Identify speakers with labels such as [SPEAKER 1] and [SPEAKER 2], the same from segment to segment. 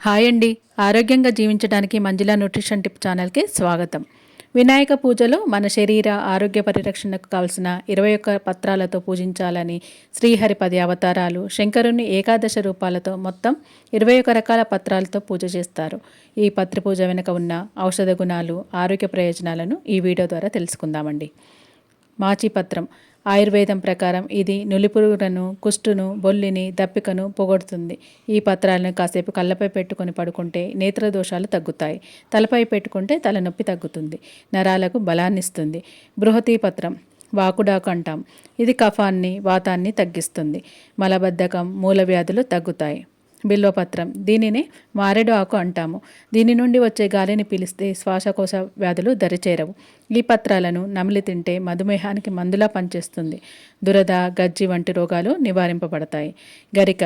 [SPEAKER 1] Hi అండి. ఆరోగ్యంగా జీవించడానికి మంజుల న్యూట్రిషన్ టిప్ ఛానల్కి స్వాగతం. వినాయక పూజలో మన శరీర ఆరోగ్య పరిరక్షణకు కావలసిన ఇరవై ఒక్క పత్రాలతో పూజించాలని శ్రీహరి పది అవతారాలు శంకరుని ఏకాదశ రూపాలతో మొత్తం ఇరవై ఒక రకాల పత్రాలతో పూజ చేస్తారు. ఈ పత్రి పూజ వెనుక ఉన్న ఔషధ గుణాలు ఆరోగ్య ప్రయోజనాలను ఈ వీడియో ద్వారా తెలుసుకుందామండి. మాచిపత్రం. ఆయుర్వేదం ప్రకారం ఇది నులిపురుగులను కుష్టును బొల్లిని దప్పికను పొగొడుతుంది. ఈ పత్రాలను కాసేపు కళ్ళపై పెట్టుకొని పడుకుంటే నేత్ర దోషాలు తగ్గుతాయి. తలపై పెట్టుకుంటే తలనొప్పి తగ్గుతుంది. నరాలకు బలాన్నిస్తుంది. బృహతీ పత్రం వాకుడాకు అంటాం. ఇది కఫాన్ని వాతాన్ని తగ్గిస్తుంది. మలబద్ధకం మూల వ్యాధులు తగ్గుతాయి. బిల్వపత్రం. దీనిని మారెడు ఆకు అంటాము. దీని నుండి వచ్చే గాలిని పీలిస్తే శ్వాసకోశ వ్యాధులు దరిచేరవు. ఈ పత్రాలను నమిలి తింటే మధుమేహానికి మందులా పనిచేస్తుంది. దురద గజ్జి వంటి రోగాలు నివారింపబడతాయి. గరిక.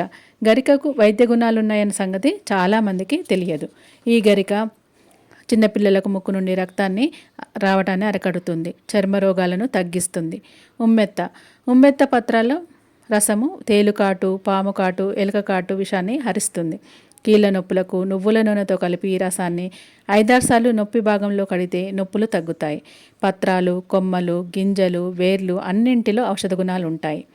[SPEAKER 1] గరికకు వైద్య గుణాలున్నాయన్న సంగతి చాలామందికి తెలియదు. ఈ గరిక చిన్నపిల్లలకు ముక్కు నుండి రక్తాన్ని రావటాన్ని అరకడుతుంది. చర్మ రోగాలను తగ్గిస్తుంది. ఉమ్మెత్త. ఉమ్మెత్త పత్రాల్లో రసము తేలుకాటు పాముకాటు ఎలుకకాటు విషాన్ని హరిస్తుంది. కీళ్ళ నొప్పులకు నువ్వుల నూనెతో కలిపి ఈ రసాన్ని ఐదారు సార్లు నొప్పి భాగంలో కడితే నొప్పులు తగ్గుతాయి. పత్రాలు కొమ్మలు గింజలు వేర్లు అన్నింటిలో ఔషధ గుణాలు ఉంటాయి.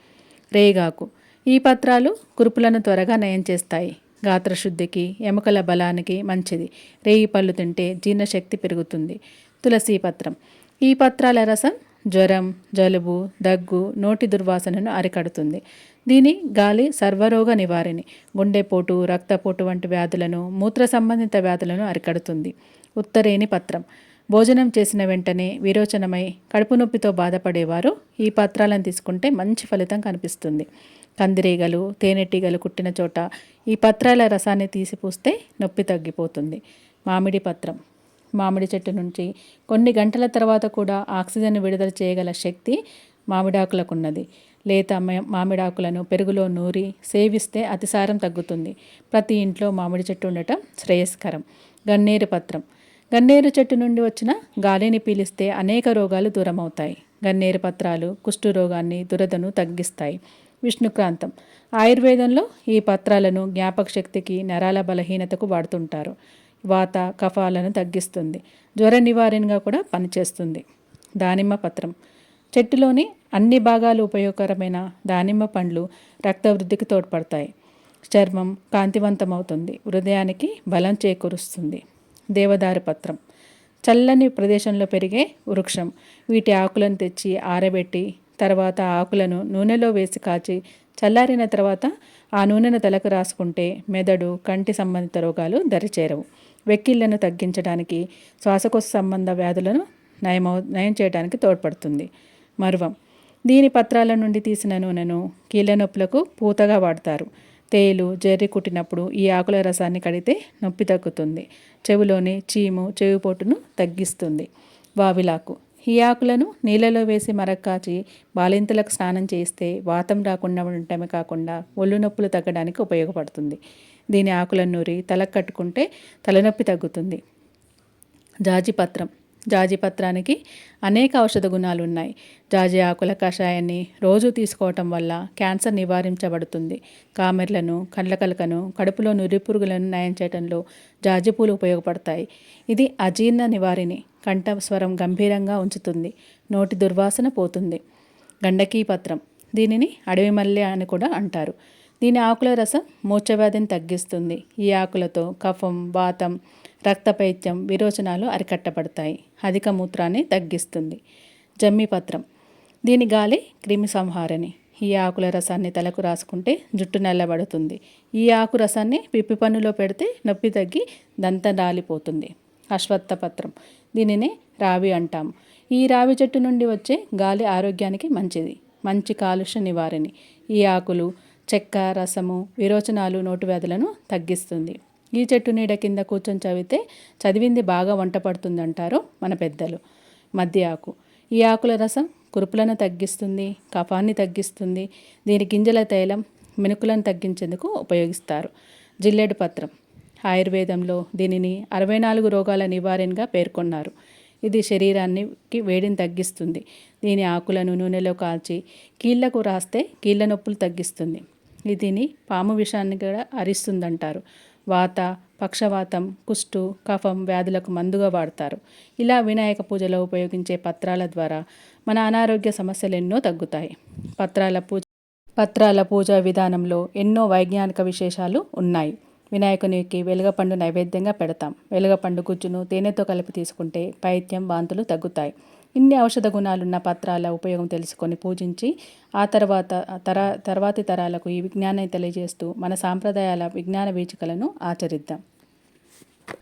[SPEAKER 1] రేగాకు. ఈ పత్రాలు కురుపులను త్వరగా నయం చేస్తాయి. గాత్రశుద్ధికి ఎముకల బలానికి మంచిది. రేయి పళ్ళు తింటే జీర్ణశక్తి పెరుగుతుంది. తులసి పత్రం. ఈ పత్రాల రసం జ్వరం జలుబు దగ్గు నోటి దుర్వాసనను అరికడుతుంది. దీని గాలి సర్వరోగ నివారిణి. గుండెపోటు రక్తపోటు వంటి వ్యాధులను మూత్ర సంబంధిత వ్యాధులను అరికడుతుంది. ఉత్తరేని పత్రం. భోజనం చేసిన వెంటనే విరోచనమై కడుపు నొప్పితో బాధపడేవారు ఈ పత్రాలను తీసుకుంటే మంచి ఫలితం కనిపిస్తుంది. కందిరీగలు తేనెటీగలు కుట్టిన చోట ఈ పత్రాల రసాన్ని తీసి పూస్తే నొప్పి తగ్గిపోతుంది. మామిడి పత్రం. మామిడి చెట్టు నుంచి కొన్ని గంటల తర్వాత కూడా ఆక్సిజన్ విడుదల చేయగల శక్తి మామిడాకులకు ఉన్నది లేత మామిడాకులను పెరుగులో నూరి సేవిస్తే అతిసారం తగ్గుతుంది. ప్రతి ఇంట్లో మామిడి చెట్టు ఉండటం శ్రేయస్కరం. గన్నేరు పత్రం. గన్నేరు చెట్టు నుండి వచ్చిన గాలిని పీలిస్తే అనేక రోగాలు దూరమవుతాయి. గన్నేరు పత్రాలు కుష్టు రోగాన్ని దురదను తగ్గిస్తాయి. విష్ణుక్రాంతం. ఆయుర్వేదంలో ఈ పత్రాలను జ్ఞాపక శక్తికి నరాల బలహీనతకు వాడుతుంటారు. వాత కఫాలను తగ్గిస్తుంది. జ్వర నివారణగా కూడా పనిచేస్తుంది. దానిమ్మ పత్రం. చెట్టులోని అన్ని భాగాలు ఉపయోగకరమైన దానిమ్మ పండ్లు రక్తవృద్ధికి తోడ్పడతాయి. చర్మం కాంతివంతమవుతుంది. హృదయానికి బలం చేకూరుస్తుంది. దేవదారు పత్రం. చల్లని ప్రదేశంలో పెరిగే వృక్షం. వీటి ఆకులను తెచ్చి ఆరబెట్టి తర్వాత ఆకులను నూనెలో వేసి కాచి చల్లారిన తర్వాత ఆ నూనెను తలకు రాసుకుంటే మెదడు కంటి సంబంధిత రోగాలు దరిచేరవు. వెక్కిళ్ళను తగ్గించడానికి శ్వాసకోశ సంబంధ వ్యాధులను నయమౌ నయం చేయడానికి తోడ్పడుతుంది. మరువం. దీని పత్రాల నుండి తీసిన నూనెను కీళ్ళ నొప్పులకు పూతగా వాడతారు. తేలు జర్రి కుట్టినప్పుడు ఈ ఆకుల రసాన్ని కడితే నొప్పి తగ్గుతుంది. చెవిలోని చీము చెవిపోటును తగ్గిస్తుంది. వావిలాకు. ఈ ఆకులను నీళ్ళలో వేసి మరక్కాచి బాలింతలకు స్నానం చేస్తే వాతం రాకుండా ఉండటమే కాకుండా ఒళ్ళు నొప్పులు తగ్గడానికి ఉపయోగపడుతుంది. దీని ఆకులను నూరి తలకు కట్టుకుంటే తలనొప్పి తగ్గుతుంది. జాజిపత్రం జాజిపత్రానికి అనేక ఔషధ గుణాలు ఉన్నాయి. జాజి ఆకుల కషాయాన్ని రోజు తీసుకోవటం వల్ల క్యాన్సర్ నివారించబడుతుంది. కామెర్లను కండ్లకలకను కడుపులో నురిపురుగులను నయం చేయడంలో జాజి పూలు ఉపయోగపడతాయి. ఇది అజీర్ణ నివారిణి కంఠస్వరం గంభీరంగా ఉంచుతుంది. నోటి దుర్వాసన పోతుంది. గండకీ పత్రం. దీనిని అడవి మల్లె అని కూడా అంటారు. దీని ఆకుల రసం మూర్చవ్యాధిని తగ్గిస్తుంది. ఈ ఆకులతో కఫం వాతం రక్తపైత్యం విరోచనాలు అరికట్టబడతాయి. అధిక మూత్రాన్ని తగ్గిస్తుంది. జమ్మిపత్రం దీని గాలి క్రిమి సంహారని ఈ ఆకుల రసాన్ని తలకు రాసుకుంటే జుట్టు నల్లబడుతుంది. ఈ ఆకు రసాన్ని పిప్పి పన్నులో పెడితే నొప్పి తగ్గి దంతం రాలిపోతుంది. అశ్వత్థ పత్రం. దీనిని రావి అంటాం. ఈ రావి చెట్టు నుండి వచ్చే గాలి ఆరోగ్యానికి మంచిది. మంచి కాలుష్య నివారణి. ఈ ఆకులు చెక్క రసము విరోచనాలు నోటు వ్యాధులను తగ్గిస్తుంది. ఈ చెట్టు నీడ కింద కూర్చొని చదివితే చదివింది బాగా వంట పడుతుందంటారు మన పెద్దలు. మధ్య ఆకు. ఈ ఆకుల రసం కురుపులను తగ్గిస్తుంది కఫాన్ని తగ్గిస్తుంది. దీని గింజల తైలం మెనుకులను తగ్గించేందుకు ఉపయోగిస్తారు. జిల్లేడు పత్రం. ఆయుర్వేదంలో దీనిని అరవై నాలుగు రోగాల నివారణగా పేర్కొన్నారు. ఇది శరీరానికి వేడిని తగ్గిస్తుంది. దీని ఆకులను నూనెలో కాల్చి కీళ్ళకు రాస్తే కీళ్ళ నొప్పులు తగ్గిస్తుంది. దీని పాము విషాన్ని కూడా అరిస్తుందంటారు. వాత పక్షవాతం కుష్టు కఫం వ్యాధులకు మందుగా వాడతారు. ఇలా వినాయక పూజలో ఉపయోగించే పత్రాల ద్వారా మన అనారోగ్య సమస్యలు ఎన్నో తగ్గుతాయి. పత్రాల పూజ పత్రాల పూజ విధానంలో ఎన్నో వైజ్ఞానిక విశేషాలు ఉన్నాయి. వినాయకునికి వెలగపండు నైవేద్యంగా పెడతాం. వెలగపండు గుజ్జును తేనెతో కలిపి తీసుకుంటే పైత్యం వాంతులు తగ్గుతాయి. ఇన్ని ఔషధ గుణాలున్న పత్రాల ఉపయోగం తెలుసుకొని పూజించి ఆ తర్వాత తర తర్వాతి తరాలకు ఈ విజ్ఞానాన్ని తెలియజేస్తూ మన సాంప్రదాయాల విజ్ఞాన వీచికలను ఆచరిద్దాం.